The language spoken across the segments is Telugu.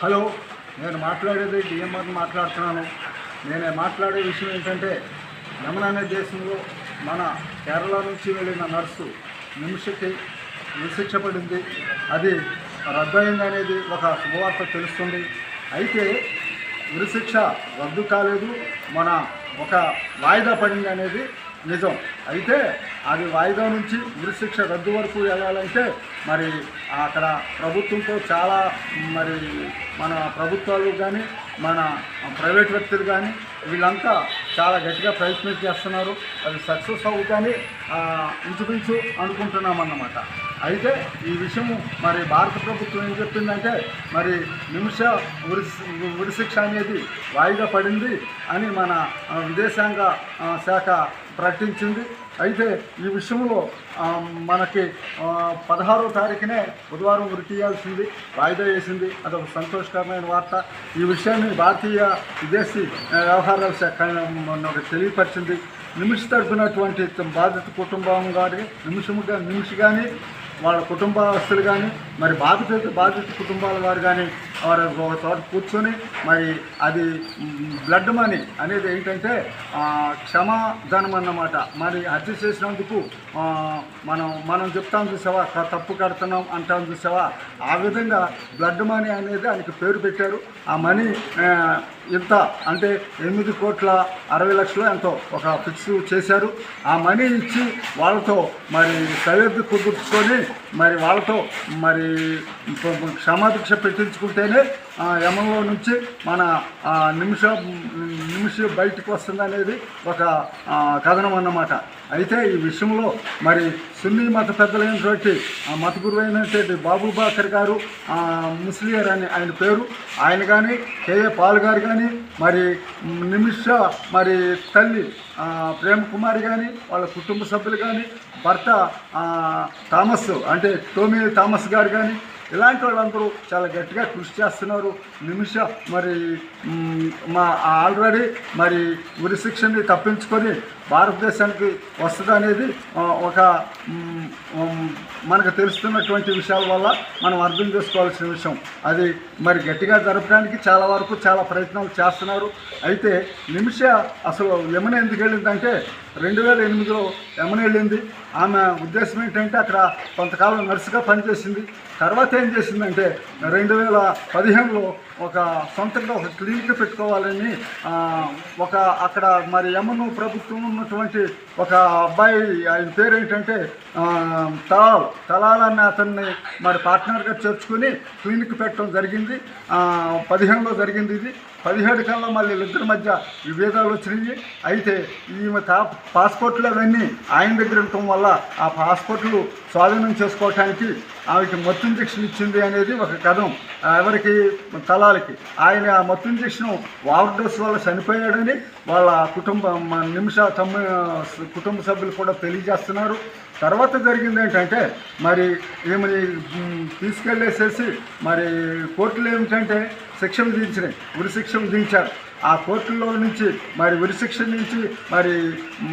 హలో నేను మాట్లాడేది డిఎంఆర్ మాట్లాడుతున్నాను. నేను మాట్లాడే విషయం ఏంటంటే యమున అనే దేశంలో మన కేరళ నుంచి వెళ్ళిన నర్సు నిమిషకి విశిక్ష పడింది అది రద్దయింది అనేది ఒక శుభవార్త తెలుస్తుంది. అయితే ఉరిశిక్ష రద్దు కాలేదు. మన ఒక వాయిదా పడింది అనేది నిజం. అయితే అది వాయిదా నుంచి ఉరిశిక్ష రద్దు వరకు వెళ్ళాలంటే మరి అక్కడ ప్రభుత్వంతో చాలా మరి మన ప్రభుత్వాలు కానీ మన ప్రైవేట్ వ్యక్తులు కానీ వీళ్ళంతా చాలా గట్టిగా ప్రయత్నం చేస్తున్నారు. అది సక్సెస్ అవుతుందని ఇంచుమించు అనుకుంటున్నాం అన్నమాట అయితే ఈ విషయం మరి భారత ప్రభుత్వం ఏం చెప్పిందంటే మరి నిమిష ఉరి ఉరిశిక్ష అనేది వాయిదా పడింది అని మన విదేశాంగ శాఖ ప్రకటించింది. అయితే ఈ విషయంలో మనకి పదహారో తారీఖునే బుధవారం ఉరి తీయాల్సింది వాయిదా వేసింది. అదొక సంతోషకరమైన వార్త. ఈ విషయాన్ని భారతీయ విదేశీ వ్యవహారాల శాఖ తెలియపరిచింది. నిమిష తరపునటువంటి బాధిత కుటుంబం కానీ నిమిషముగా నిమిష కానీ వాళ్ళ కుటుంబస్తులు కానీ మరి బాధిత బాధిత కుటుంబాల వారు కానీ వారు ఒక చోట కూర్చొని మరి అది బ్లడ్ మనీ అనేది ఏంటంటే క్షమాధనం అన్నమాట. మరి హత్య చేసినందుకు మనం మనం చెప్తాం చూసావా? తప్పు కడుతున్నాం అంటాం చూసావా? ఆ విధంగా బ్లడ్ మనీ అనేది ఆయనకి పేరు పెట్టారు. ఆ మనీ ఇంత అంటే ఎనిమిది కోట్ల అరవై లక్షలు ఎంతో ఒక ఫిక్స్ చేశారు. ఆ మనీ ఇచ్చి వాళ్ళతో మరి సరిహద్దు కుదుర్చుకొని మరి వాళ్ళతో మరి క్షమాభిక్ష పెట్టించుకుంటేనే యమంలో నుంచి మన ఆ, నిమిష నిమిషం బయటకు వస్తుందనేది ఒక కథనం అన్నమాట. అయితే ఈ విషయంలో మరి సున్నీ మత పెద్దలైనటువంటి ఆ మత గురువు అయినటువంటి బాబు బాకర్ గారు ముస్లియర్ అని ఆయన పేరు. ఆయన కానీ కేఏ పాల్ గారు కానీ మరి నిమిష మరి తల్లి ప్రేమ ప్రేమ్ కుమార్ కానీ వాళ్ళ కుటుంబ సభ్యులు కానీ భర్త థామస్ అంటే టోమీ థామస్ గారు కానీ ఇలాంటి వాళ్ళందరూ చాలా గట్టిగా కృషి చేస్తున్నారు. నిమిష మరి మా ఆల్రెడీ మరి ఉరి శిక్షని తప్పించుకొని భారతదేశానికి వస్తుంది అనేది ఒక మనకు తెలుస్తున్నటువంటి విషయాల వల్ల మనం అర్థం చేసుకోవాల్సిన విషయం. అది మరి గట్టిగా జరపడానికి చాలా వరకు చాలా ప్రయత్నాలు చేస్తున్నారు. అయితే నిమిష అసలు యమున ఎందుకు వెళ్ళిందంటే రెండు వేల ఎనిమిదిలో యమున వెళ్ళింది. ఆమె ఉద్దేశం ఏంటంటే అక్కడ కొంతకాలం నర్సుగా పనిచేసింది. తర్వాత ఏం చేసిందంటే రెండు వేల పదిహేనులో ఒక సొంతంగా ఒక క్లినిక్ పెట్టుకోవాలని ఒక అక్కడ మరి యమును ప్రభుత్వం ఉన్నటువంటి ఒక అబ్బాయి ఆయన పేరు ఏంటంటే తలాల్. తలాల్ అన్న అతన్ని మరి పార్ట్నర్గా చేర్చుకుని క్లినిక్ పెట్టడం జరిగింది. పదిహేనులో జరిగింది ఇది. పదిహేడు కల్లా మళ్ళీ వీళ్ళిద్దరి మధ్య విభేదాలు వచ్చినాయి. అయితే ఈమె తా పాస్పోర్ట్లు అవన్నీ ఆయన దగ్గర ఉండటం వల్ల ఆ పాస్పోర్ట్లు స్వాధీనం చేసుకోవటానికి ఆమెకి మత్తు ఇంజక్షన్ ఇచ్చింది అనేది ఒక కథం. ఎవరికి? తలాలకి. ఆయన ఆ మత్తు ఇంజక్షన్ వార్డోస్ వల్ల చనిపోయాడని వాళ్ళ కుటుంబం మన నిమిష కుటుంబ సభ్యులు కూడా తెలియజేస్తున్నారు. తర్వాత జరిగింది ఏంటంటే మరి ఏమని తీసుకెళ్ళేసేసి మరి కోర్టులు ఏమిటంటే శిక్షలు దించినాయి ఉరిశిక్షలు దించారు ఆ కోర్టులో నుంచి మరి ఉరిశిక్ష నుంచి మరి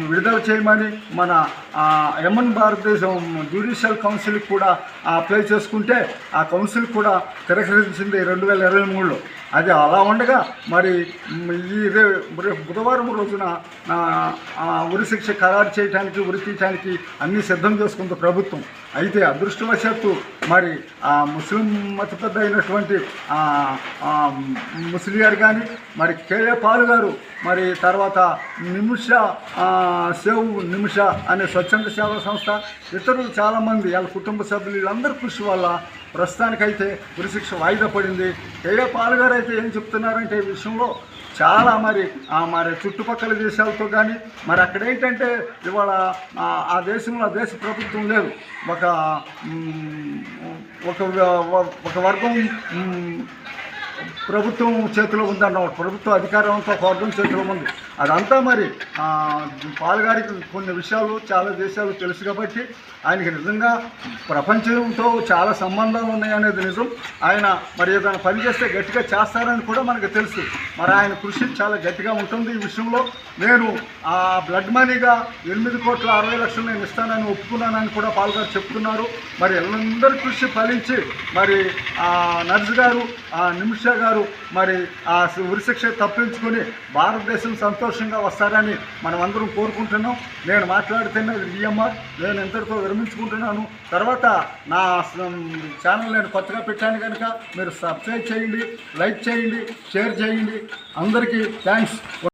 విడుదల చేయమని మన ఆ, యమన్ భారతదేశం జ్యుడిషియల్ కౌన్సిల్కి కూడా అప్లై చేసుకుంటే ఆ కౌన్సిల్ కూడా తిరస్కరించింది రెండు వేల ఇరవై మూడులో. అది అలా ఉండగా మరి ఈ బుధవారం రోజున ఉరిశిక్ష ఖరారు చేయడానికి ఉరి తీయటానికి అన్ని సిద్ధం చేసుకుంది ప్రభుత్వం. అయితే అదృష్టవశాత్తు మరి ఆ ముస్లిం మత పెద్ద అయినటువంటి ఆ, గారు ముస్లియార్ కానీ మరి కేఏ పాల్ గారు మరి తర్వాత నిమిష సేవ్ నిమిష అనే స్వచ్ఛంద సేవా సంస్థ ఇతరులు చాలామంది వాళ్ళ కుటుంబ సభ్యులు వీళ్ళందరి కృషి వల్ల ప్రస్తుతానికైతే ఉరిశిక్ష వాయిదా పడింది. కేఏ పాల్ గారు అయితే ఏం చెప్తున్నారంటే ఈ విషయంలో చాలా మరి ఆ మరి చుట్టుపక్కల దేశాలతో కానీ మరి అక్కడ ఏంటంటే ఇవాళ ఆ, దేశంలో ఆ దేశ ప్రభుత్వం లేదు. ఒక ఒక ఒక వర్గం ప్రభుత్వం చేతిలో ఉందన్నమాట ప్రభుత్వ అధికారం అంతా చేతిలో ఉంది. అదంతా మరి పాల్గారికి కొన్ని విషయాలు చాలా దేశాలు తెలుసు కాబట్టి ఆయనకి నిజంగా ప్రపంచంతో చాలా సంబంధాలు ఉన్నాయనేది నిజం. ఆయన మరి ఏదైనా పని చేస్తే గట్టిగా చేస్తారని కూడా మనకు తెలుసు. మరి ఆయన కృషి చాలా గట్టిగా ఉంటుంది ఈ విషయంలో. నేను ఆ బ్లడ్ మనీగా ఎనిమిది కోట్ల అరవై లక్షలు నేను ఇస్తానని ఒప్పుకున్నానని కూడా పాల్గారు చెప్తున్నారు. మరి అందరి కృషి ఫలించి మరి ఆ నర్సు గారు ఆ నిమిష అమిత్ షా గారు మరి ఆ ఉరిశిక్ష తప్పించుకొని భారతదేశం సంతోషంగా వస్తారని మనం అందరం కోరుకుంటున్నాం. నేను మాట్లాడుతున్నది విఎంఆర్ నేను ఇంతటితో విరమించుకుంటున్నాను. తర్వాత నా ఛానల్ నేను కొత్తగా పెట్టాను కనుక మీరు సబ్స్క్రైబ్ చేయండి లైక్ చేయండి షేర్ చేయండి. అందరికీ థ్యాంక్స్